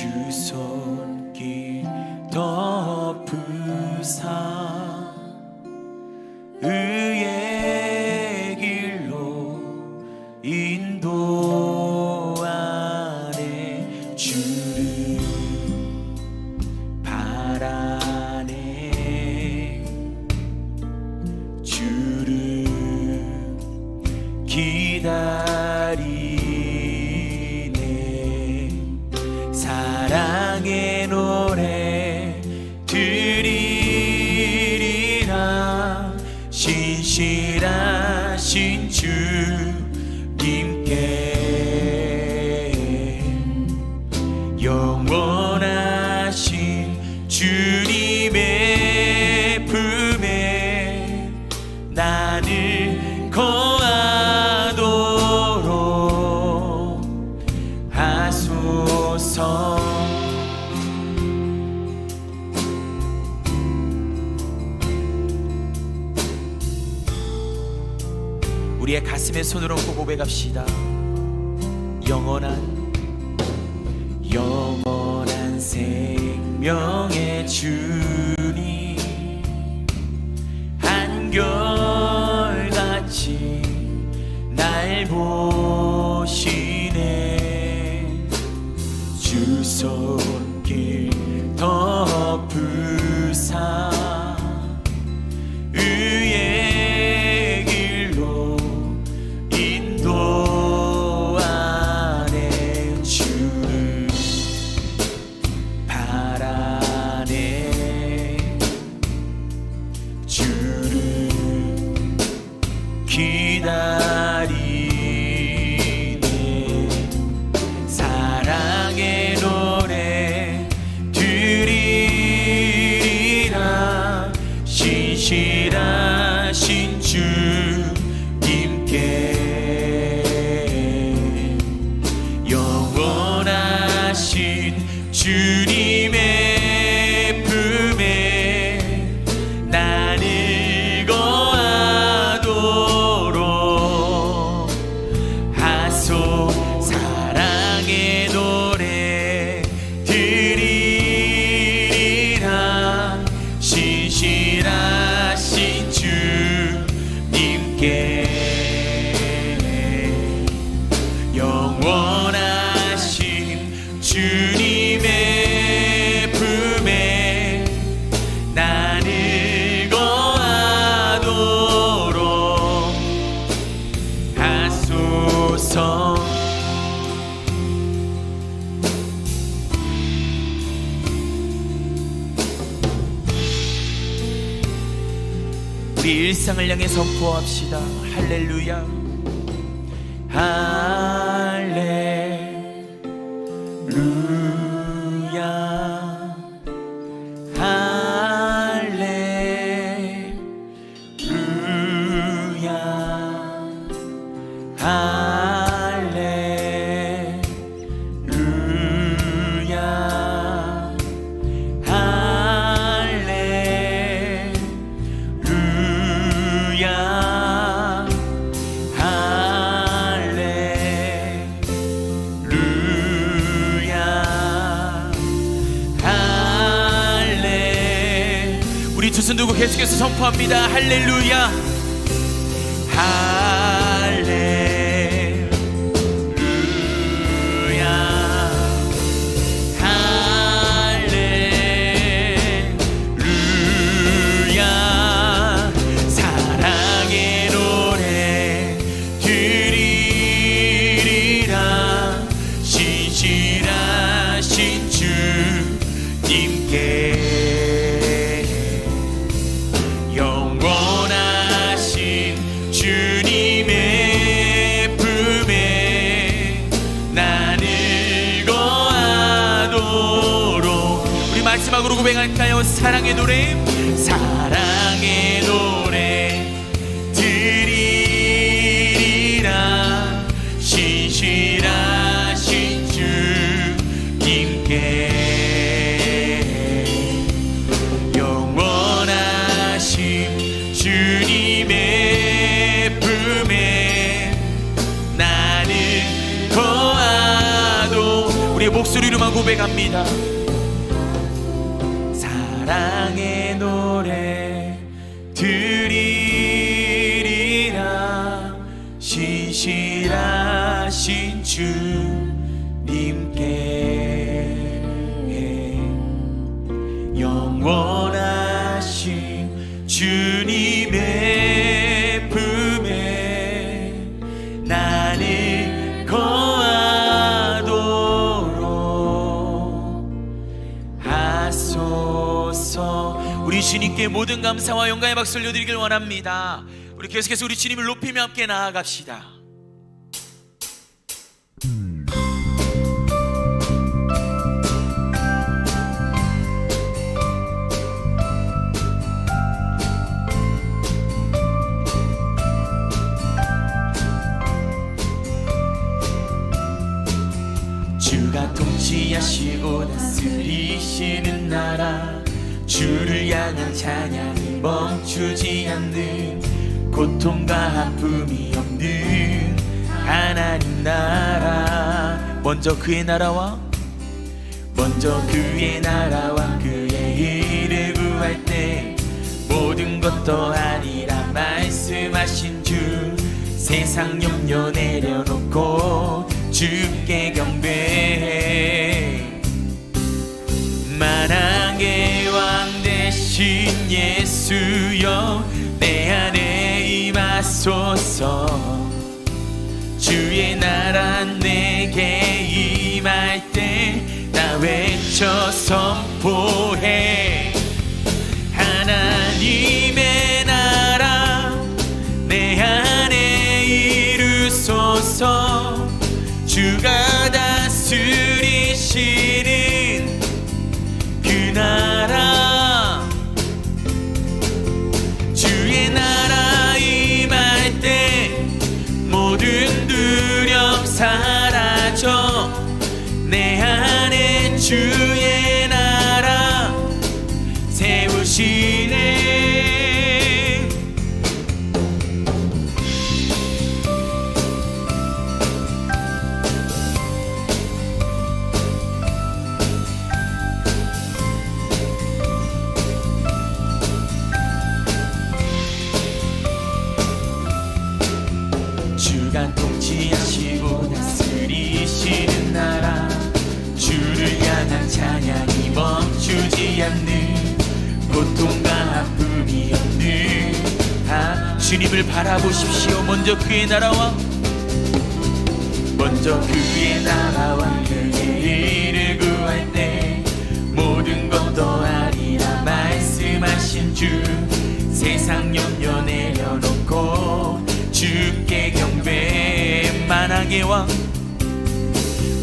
주 손길 덮으사 신실하신 주님 얹고 고백합시다. 영원한 영원한 생명의 주 일상을 향해 선포합시다. 할렐루야. 할렐루야 할렐루야 할렐루야 마지막으로 고백할까요? 사랑의 노래, 사랑의 노래 드리리라 신실하신 주님께 영원하신 주님의 품에 나는 거하도 우리의 목소리로만 고백합니다. 하신 주님께. 영원하신 주님의 품에 나는 거하도록 하소서. 우리 주님께 모든 감사와 영광의 박수를 올려드리길 원합니다. 우리 계속해서 우리 주님을 높이며 함께 나아갑시다 통치하시고 다스리시는 나라. 주를 향한 찬양이 멈추지 않는 고통과 아픔이 없는 하나님 나라. 먼저 그의 나라와 먼저 그의 나라와 그의 일을 구할 때 모든 것도 아니라 말씀하신 주. 세상 염려 내려놓고 주께 경배 외쳐 선포 고통과 아픔이 없는 다 주님을 바라보십시오. 먼저 그의 나라와 먼저 그의 나라와 그의 일을 구할 때 모든 것도 아니라 말씀하신 주. 세상 염려 내려놓고 주께 경배 만왕의 왕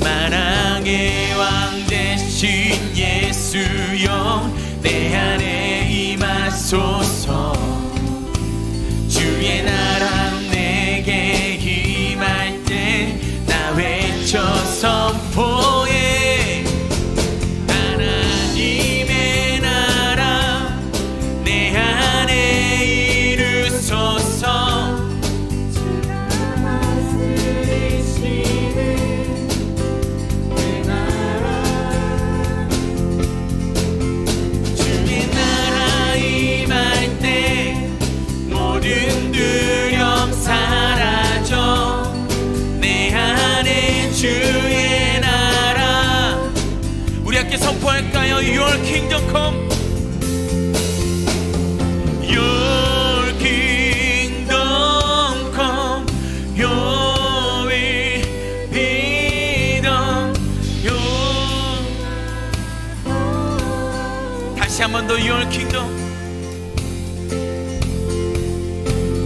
만왕의 왕 대신 예수여 내 안에 임하소서 한 번 더 Your kingdom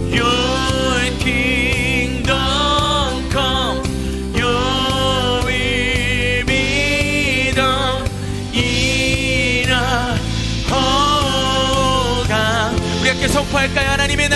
Your kingdom come Your will be done in our ho가 우리 함께 선포할까요 하나님의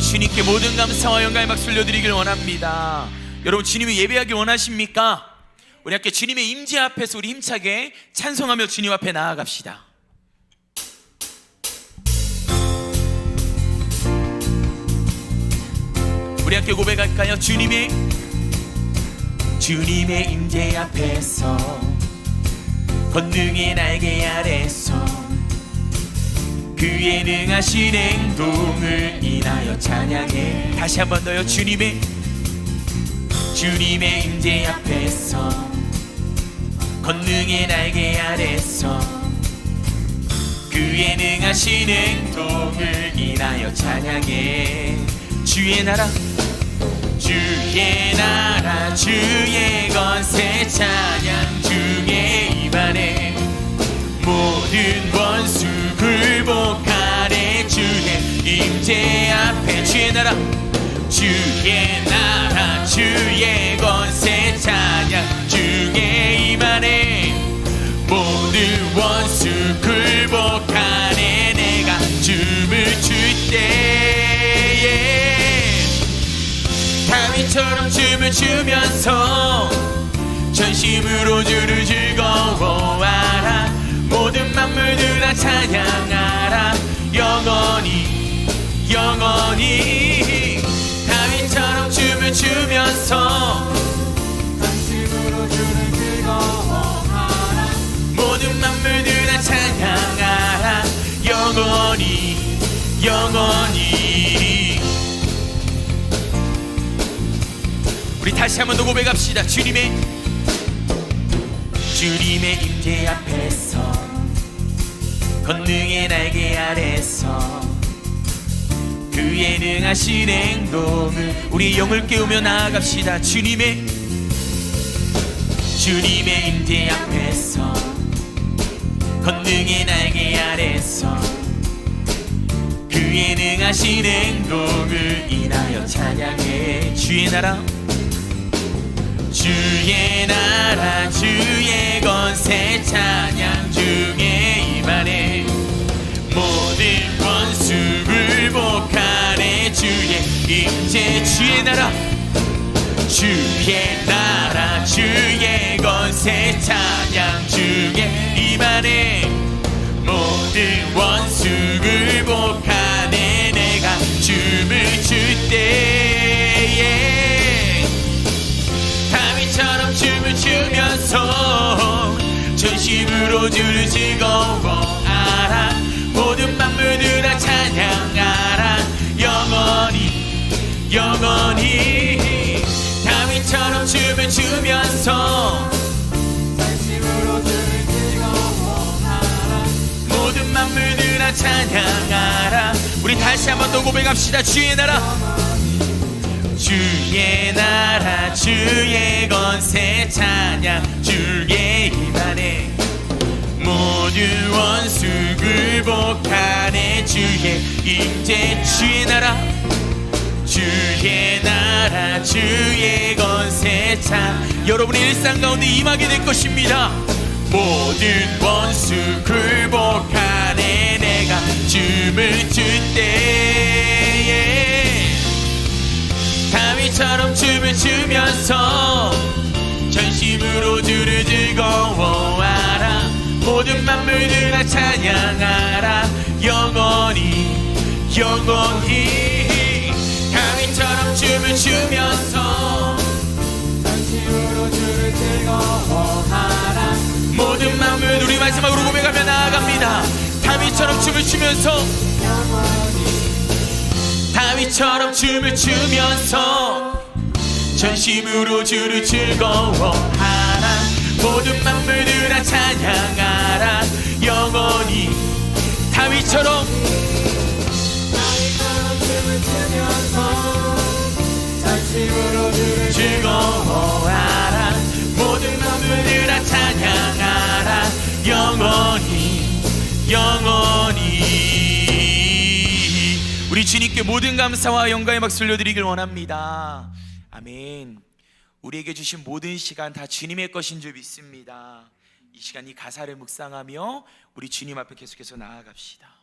주님께 모든 감사와 영광의 박수 올려드리길 원합니다. 여러분 주님이 예배하기 원하십니까? 우리 함께 주님의 임재 앞에서 우리 힘차게 찬송하며 주님 앞에 나아갑시다. 우리 함께 고백할까요? 주님의 주님의 임재 앞에서 권능의 날개 아래서 그의 능하신 행동을 인하여 찬양해. 다시 한 번 더요 주님의 주님의 임재 앞에서 권능의 날개 아래서 그의 능하신 행동을 인하여 찬양해. 주의 나라 주의 나라 주의 건세 찬양 중에 입안에 모든 원수 굴복하네 주의 임재 앞에 주의 나라. 주의 나라 주의 건세 찬양 중에 임안에 모든 원수 굴복하네 내가 춤을 출 때에. 다윗처럼 춤을 추면서 전심으로 주를 즐거워하라 만물들아 찬양하라. 영원히 영원히. 다윗처럼 춤을 추면서 전심으로 주를 즐거워하라. 모든 만물들아 찬양하라. 영원히 영원히. 우리 다시 한번 더 고백합시다. 주님의 주님의 임재 앞에서 권능의 날개 아래서 그의 능하신 행동을 우리 영을 깨우며 나아갑시다. 주님의 주님의 임재 앞에서 권능의 날개 아래서 그의 능하신 행동을 인하여 찬양해. 주의 나라 주의 나라 주의 건세 찬양 중에 임하네 굴복하네 주의 임재 주의 나라. 주의 나라 주의 건세 찬양 중에 임하네 모든 원수 굴복하네 내가 춤을 출 때에. 다윗처럼 춤을 추면서 전심으로 주를 즐거워 춤을 추면서 전심으로 주를 즐거워하라. 모든 만물들아 찬양하라. 우리 다시 한번 더 고백합시다. 주의 나라. 주의 나라 주의 건세 찬양. 주의 임하네 모든 원수 굴복하네. 주의 임재 주의 나라. 주의 나라 주의 건세 찬 여러분의 일상 가운데 임하게 될 것입니다. 모든 원수 굴복하네 내가 춤을 출 때에. 다윗처럼 춤을 추면서 전심으로 주를 즐거워하라. 모든 만물들아 찬양하라. 영원히 영원히 춤을 추면서 전심으로 주를 즐거워하라. 모든 마음을 우리 마지막으로 고백하며 나아갑니다. 다윗처럼 춤을 추면서 다윗처럼 춤을 추면서 전심으로 주를 즐거워하라. 모든 만물들아 찬양하라. 영원히 다윗처럼 주님께 모든 감사와 영광의 박수 올려드리길 원합니다. 아멘. 우리에게 주신 모든 시간 다 주님의 것인 줄 믿습니다. 이 시간 이 가사를 묵상하며 우리 주님 앞에 계속해서 나아갑시다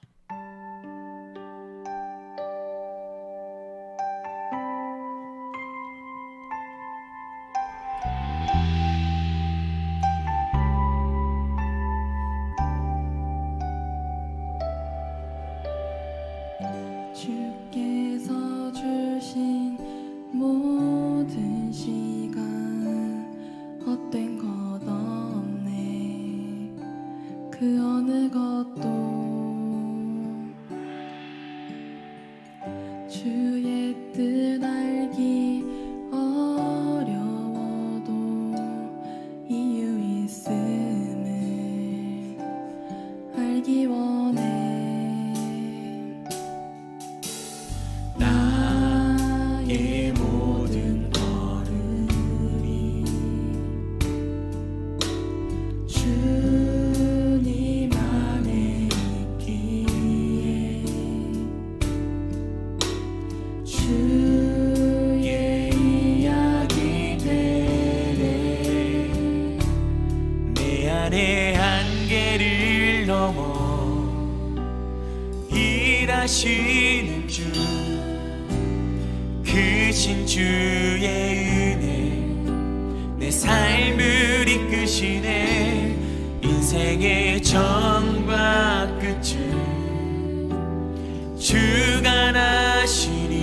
주가 나시니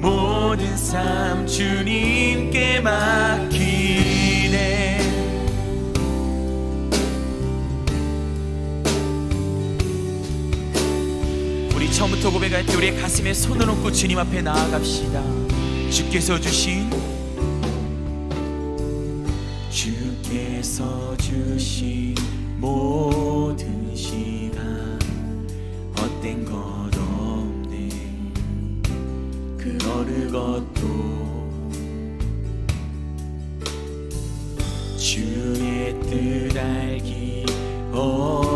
모든 삶 주님께 맡기네. 우리 처음부터 고백할 때 우리의 가슴에 손을 얹고 주님 앞에 나아갑시다. 주께서 주신 주께서 주신 모든 시간 헛된 것 없네 그 어느 것도 주의 뜻 알기 어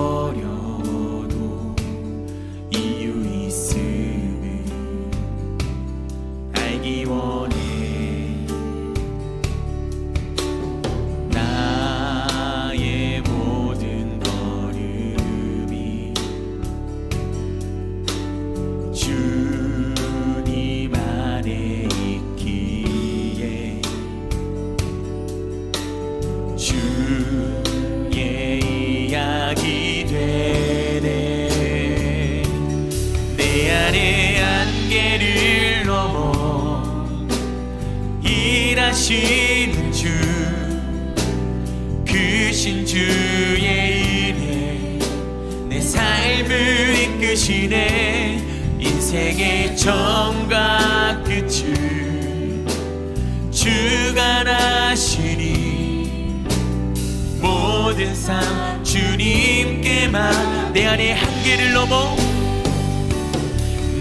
내 안의 안개를 넘어 일하시는 주 크신 주의 은혜 내 삶을 이끄시네. 인생의 정과 끝을 주가 나시니 모든 삶 주님께만 내 안의 한계를 넘어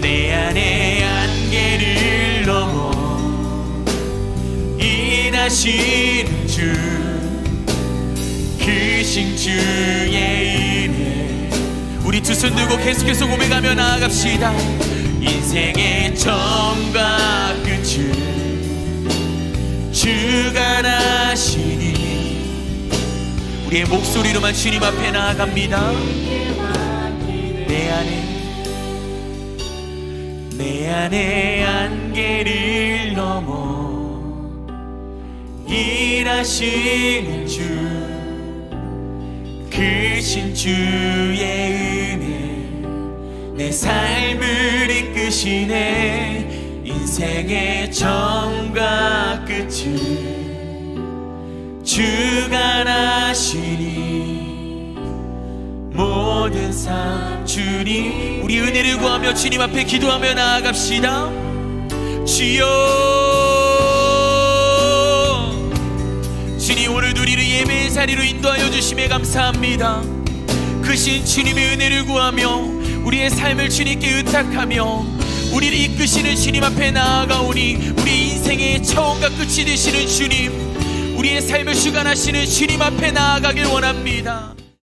내 안의 안개를 넘어 일하시는 주 크신 주의 은혜 우리 두 손 들고 계속해서 고백하며 나아갑시다. 인생의 처음과 끝을 주가 나시니 우리의 목소리로만 주님 앞에 나아갑니다. 내 안에 내 안의 안개를 넘어 일하시는 주 크신 주의 은혜 내 삶을 이끄시네. 인생의 정과 끝을 주가 나시니 모든 삶 주님 우리 은혜를 구하며 주님 앞에 기도하며 나아갑시다. 주여. 주님 오늘 우리를 예배의 자리로 인도하여 주심에 감사합니다. 크신 주님의 은혜를 구하며 우리의 삶을 주님께 의탁하며 우리를 이끄시는 주님 앞에 나아가오니 우리 인생의 처음과 끝이 되시는 주님 우리의 삶을 주관하시는 주님 앞에 나아가길 원합니다